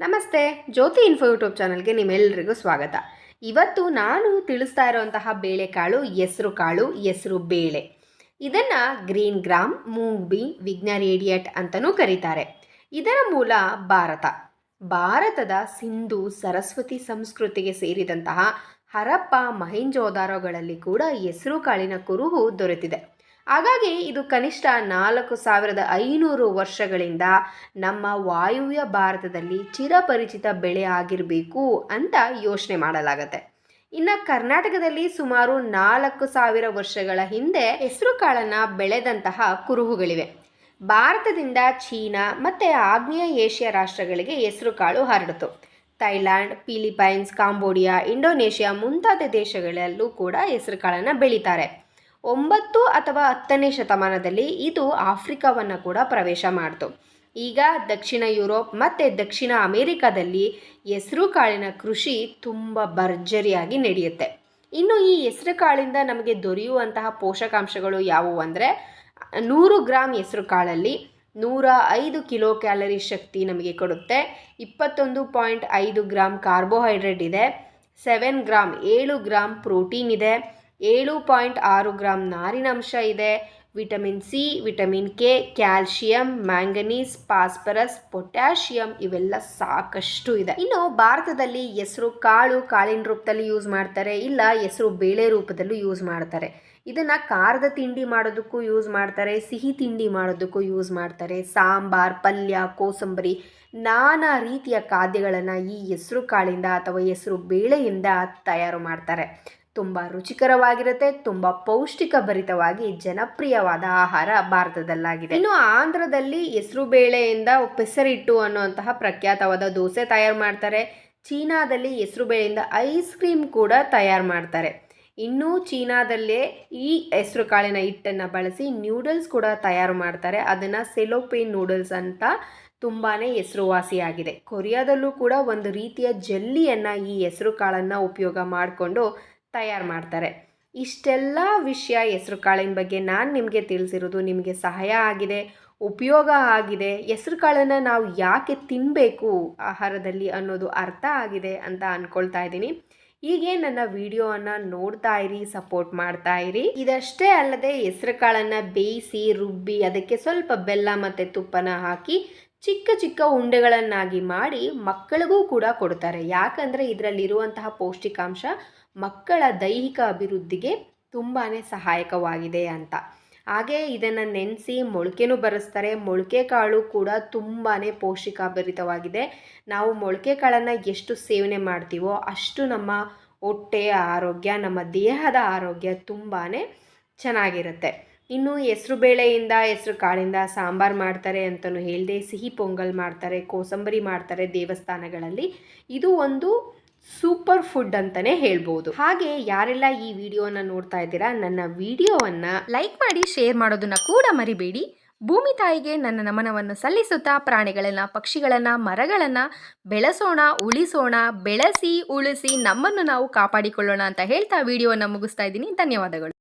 ನಮಸ್ತೆ, ಜ್ಯೋತಿ info YouTube ಚಾನಲ್ಗೆ ನಿಮ್ಮೆಲ್ಲರಿಗೂ ಸ್ವಾಗತ. ಇವತ್ತು ನಾನು ತಿಳಿಸ್ತಾ ಇರುವಂತಹ ಬೇಳೆಕಾಳು ಹೆಸರು ಕಾಳು, ಹೆಸರು ಬೇಳೆ. ಇದನ್ನು ಗ್ರೀನ್ ಗ್ರಾಮ್ ಮೂಂಗ್ ಬಿ ವಿಘ್ನ ರೇಡಿಯಟ್ ಅಂತಲೂ ಕರೀತಾರೆ. ಇದರ ಮೂಲ ಭಾರತ. ಭಾರತದ ಸಿಂಧು, ಸರಸ್ವತಿ ಸಂಸ್ಕೃತಿಗೆ ಸೇರಿದಂತಹ ಹರಪ್ಪ ಮಹೇಂಜೋದಾರೋಗಳಲ್ಲಿ ಕೂಡ ಹೆಸರು ಕಾಳಿನ ಕುರುಹು ದೊರೆತಿದೆ. ಹಾಗಾಗಿ ಇದು ಕನಿಷ್ಠ ನಾಲ್ಕು ಸಾವಿರದ ಐನೂರು ವರ್ಷಗಳಿಂದ ನಮ್ಮ ವಾಯುವ್ಯ ಭಾರತದಲ್ಲಿ ಚಿರಪರಿಚಿತ ಬೆಳೆ ಆಗಿರಬೇಕು ಅಂತ ಯೋಚನೆ ಮಾಡಲಾಗತ್ತೆ. ಇನ್ನು ಕರ್ನಾಟಕದಲ್ಲಿ ಸುಮಾರು ನಾಲ್ಕು ಸಾವಿರ ವರ್ಷಗಳ ಹಿಂದೆ ಹೆಸರು ಕಾಳನ್ನು ಬೆಳೆದಂತಹ ಕುರುಹುಗಳಿವೆ. ಭಾರತದಿಂದ ಚೀನಾ ಮತ್ತು ಆಗ್ನೇಯ ಏಷ್ಯಾ ರಾಷ್ಟ್ರಗಳಿಗೆ ಹೆಸರು ಕಾಳು ಹರಡಿತು. ಥೈಲ್ಯಾಂಡ್, ಫಿಲಿಪೈನ್ಸ್, ಕಾಂಬೋಡಿಯಾ, ಇಂಡೋನೇಷ್ಯಾ ಮುಂತಾದ ದೇಶಗಳಲ್ಲೂ ಕೂಡ ಹೆಸರು ಕಾಳನ್ನು ಬೆಳೀತಾರೆ. ಒಂಬತ್ತು ಅಥವಾ ಹತ್ತನೇ ಶತಮಾನದಲ್ಲಿ ಇದು ಆಫ್ರಿಕಾವನ್ನು ಕೂಡ ಪ್ರವೇಶ ಮಾಡಿತು. ಈಗ ದಕ್ಷಿಣ ಯುರೋಪ್ ಮತ್ತು ದಕ್ಷಿಣ ಅಮೇರಿಕಾದಲ್ಲಿ ಹೆಸರು ಕಾಳಿನ ಕೃಷಿ ತುಂಬ ಭರ್ಜರಿಯಾಗಿ ನಡೆಯುತ್ತೆ. ಇನ್ನು ಈ ಹೆಸರು ಕಾಳಿಂದ ನಮಗೆ ದೊರೆಯುವಂತಹ ಪೋಷಕಾಂಶಗಳು ಯಾವುವು ಅಂದರೆ, ನೂರು ಗ್ರಾಮ್ ಹೆಸರು ಕಾಳಲ್ಲಿ ನೂರ ಐದು ಕಿಲೋ ಕ್ಯಾಲರಿ ಶಕ್ತಿ ನಮಗೆ ಕೊಡುತ್ತೆ. ಇಪ್ಪತ್ತೊಂದು ಪಾಯಿಂಟ್ ಐದು ಗ್ರಾಮ್ ಕಾರ್ಬೋಹೈಡ್ರೇಟ್ ಇದೆ. ಸೆವೆನ್ ಗ್ರಾಮ್ ಏಳು ಗ್ರಾಮ್ ಪ್ರೋಟೀನ್ ಇದೆ. ಏಳು ಪಾಯಿಂಟ್ ಆರು ಗ್ರಾಮ್ ನಾರಿನಂಶ ಇದೆ. Vitamin C, vitamin K, calcium, manganese phosphorus potassium ಇವೆಲ್ಲ ಸಾಕಷ್ಟು ಇದೆ. ಇನ್ನು ಭಾರತದಲ್ಲಿ ಹೆಸರು ಕಾಳು ಕಾಳಿನ ರೂಪದಲ್ಲಿ ಯೂಸ್ ಮಾಡ್ತಾರೆ, ಇಲ್ಲ ಹೆಸರು ಬೇಳೆ ರೂಪದಲ್ಲೂ ಯೂಸ್ ಮಾಡ್ತಾರೆ. ಇದನ್ನು ಖಾರದ ತಿಂಡಿ ಮಾಡೋದಕ್ಕೂ ಯೂಸ್ ಮಾಡ್ತಾರೆ, ಸಿಹಿ ತಿಂಡಿ ಮಾಡೋದಕ್ಕೂ ಯೂಸ್ ಮಾಡ್ತಾರೆ. ಸಾಂಬಾರ್, ಪಲ್ಯ, ಕೋಸಂಬರಿ, ನಾನಾ ರೀತಿಯ ಖಾದ್ಯಗಳನ್ನು ಈ ಹೆಸರು ಕಾಳಿಂದ ಅಥವಾ ಹೆಸರು ಬೇಳೆಯಿಂದ ತಯಾರು ಮಾಡ್ತಾರೆ. ತುಂಬ ರುಚಿಕರವಾಗಿರುತ್ತೆ, ತುಂಬ ಪೌಷ್ಟಿಕ ಭರಿತವಾಗಿ ಜನಪ್ರಿಯವಾದ ಆಹಾರ ಭಾರತದಲ್ಲಾಗಿದೆ. ಇನ್ನು ಆಂಧ್ರದಲ್ಲಿ ಹೆಸರು ಬೇಳೆಯಿಂದ ಪೆಸರಿಟ್ಟು ಅನ್ನುವಂತಹ ಪ್ರಖ್ಯಾತವಾದ ದೋಸೆ ತಯಾರು ಮಾಡ್ತಾರೆ. ಚೀನಾದಲ್ಲಿ ಹೆಸರು ಬೇಳೆಯಿಂದ ಐಸ್ ಕ್ರೀಮ್ ಕೂಡ ತಯಾರು ಮಾಡ್ತಾರೆ. ಇನ್ನು ಚೀನಾದಲ್ಲೇ ಈ ಹೆಸರು ಕಾಳಿನ ಹಿಟ್ಟನ್ನು ಬಳಸಿ ನ್ಯೂಡಲ್ಸ್ ಕೂಡ ತಯಾರು ಮಾಡ್ತಾರೆ. ಅದನ್ನು ಸೆಲೋಪೇನ್ ನೂಡಲ್ಸ್ ಅಂತ ತುಂಬಾ ಹೆಸರುವಾಸಿಯಾಗಿದೆ. ಕೊರಿಯಾದಲ್ಲೂ ಕೂಡ ಒಂದು ರೀತಿಯ ಜಲ್ಲಿಯನ್ನು ಈ ಹೆಸರು ಕಾಳನ್ನು ಉಪಯೋಗ ಮಾಡಿಕೊಂಡು ತಯಾರು ಮಾಡ್ತಾರೆ. ಇಷ್ಟೆಲ್ಲ ವಿಷಯ ಹೆಸರು ಕಾಳಿನ ಬಗ್ಗೆ ನಾನು ನಿಮಗೆ ತಿಳಿಸಿರೋದು ನಿಮಗೆ ಸಹಾಯ ಆಗಿದೆ, ಉಪಯೋಗ ಆಗಿದೆ. ಹೆಸರು ಕಾಳನ್ನು ನಾವು ಯಾಕೆ ತಿನ್ನಬೇಕು ಆಹಾರದಲ್ಲಿ ಅನ್ನೋದು ಅರ್ಥ ಆಗಿದೆ ಅಂತ ಅಂದ್ಕೊಳ್ತಾ ಇದ್ದೀನಿ. ಹೀಗೆ ನನ್ನ ವಿಡಿಯೋವನ್ನು ನೋಡ್ತಾ ಇರಿ, ಸಪೋರ್ಟ್ ಮಾಡ್ತಾ ಇರಿ. ಇದಷ್ಟೇ ಅಲ್ಲದೆ ಹೆಸರು ಕಾಳನ್ನು ಬೇಯಿಸಿ, ರುಬ್ಬಿ, ಅದಕ್ಕೆ ಸ್ವಲ್ಪ ಬೆಲ್ಲ ಮತ್ತು ತುಪ್ಪನ ಹಾಕಿ ಚಿಕ್ಕ ಚಿಕ್ಕ ಉಂಡೆಗಳನ್ನಾಗಿ ಮಾಡಿ ಮಕ್ಕಳಿಗೂ ಕೂಡ ಕೊಡ್ತಾರೆ. ಯಾಕಂದರೆ ಇದರಲ್ಲಿರುವಂತಹ ಪೌಷ್ಟಿಕಾಂಶ ಮಕ್ಕಳ ದೈಹಿಕ ಅಭಿವೃದ್ಧಿಗೆ ತುಂಬಾ ಸಹಾಯಕವಾಗಿದೆ ಅಂತ. ಹಾಗೆ ಇದನ್ನು ನೆನೆಸಿ ಮೊಳಕೆನೂ ಬರೆಸ್ತಾರೆ. ಮೊಳಕೆ ಕಾಳು ಕೂಡ ತುಂಬಾ ಪೌಷ್ಟಿಕಾಭರಿತವಾಗಿದೆ ನಾವು ಮೊಳಕೆ ಕಾಳನ್ನು ಎಷ್ಟು ಸೇವನೆ ಮಾಡ್ತೀವೋ ಅಷ್ಟು ನಮ್ಮ ಹೊಟ್ಟೆಯ ಆರೋಗ್ಯ, ನಮ್ಮ ದೇಹದ ಆರೋಗ್ಯ ತುಂಬಾ ಚೆನ್ನಾಗಿರುತ್ತೆ. ಇನ್ನು ಹೆಸರು ಬೇಳೆಯಿಂದ, ಹೆಸರು ಕಾಳಿಂದ ಸಾಂಬಾರು ಮಾಡ್ತಾರೆ ಅಂತಲೂ ಹೇಳಿದೆ. ಸಿಹಿ ಪೊಂಗಲ್ ಮಾಡ್ತಾರೆ, ಕೋಸಂಬರಿ ಮಾಡ್ತಾರೆ ದೇವಸ್ಥಾನಗಳಲ್ಲಿ. ಇದು ಒಂದು ಸೂಪರ್ ಫುಡ್ ಅಂತಲೇ ಹೇಳ್ಬೋದು. ಹಾಗೆ ಯಾರೆಲ್ಲ ಈ ವಿಡಿಯೋನ ನೋಡ್ತಾ ಇದ್ದೀರಾ, ನನ್ನ ವಿಡಿಯೋವನ್ನ ಲೈಕ್ ಮಾಡಿ, ಶೇರ್ ಮಾಡೋದನ್ನ ಕೂಡ ಮರಿಬೇಡಿ. ಭೂಮಿ ತಾಯಿಗೆ ನನ್ನ ನಮನವನ್ನು ಸಲ್ಲಿಸುತ್ತಾ ಪ್ರಾಣಿಗಳನ್ನು, ಪಕ್ಷಿಗಳನ್ನು, ಮರಗಳನ್ನು ಬೆಳೆಸೋಣ, ಉಳಿಸೋಣ, ಬೆಳೆಸಿ, ಉಳಿಸಿ ನಮ್ಮನ್ನು ನಾವು ಕಾಪಾಡಿಕೊಳ್ಳೋಣ ಅಂತ ಹೇಳ್ತಾ ವಿಡಿಯೋವನ್ನು ಮುಗಿಸ್ತಾ ಇದ್ದೀನಿ. ಧನ್ಯವಾದಗಳು.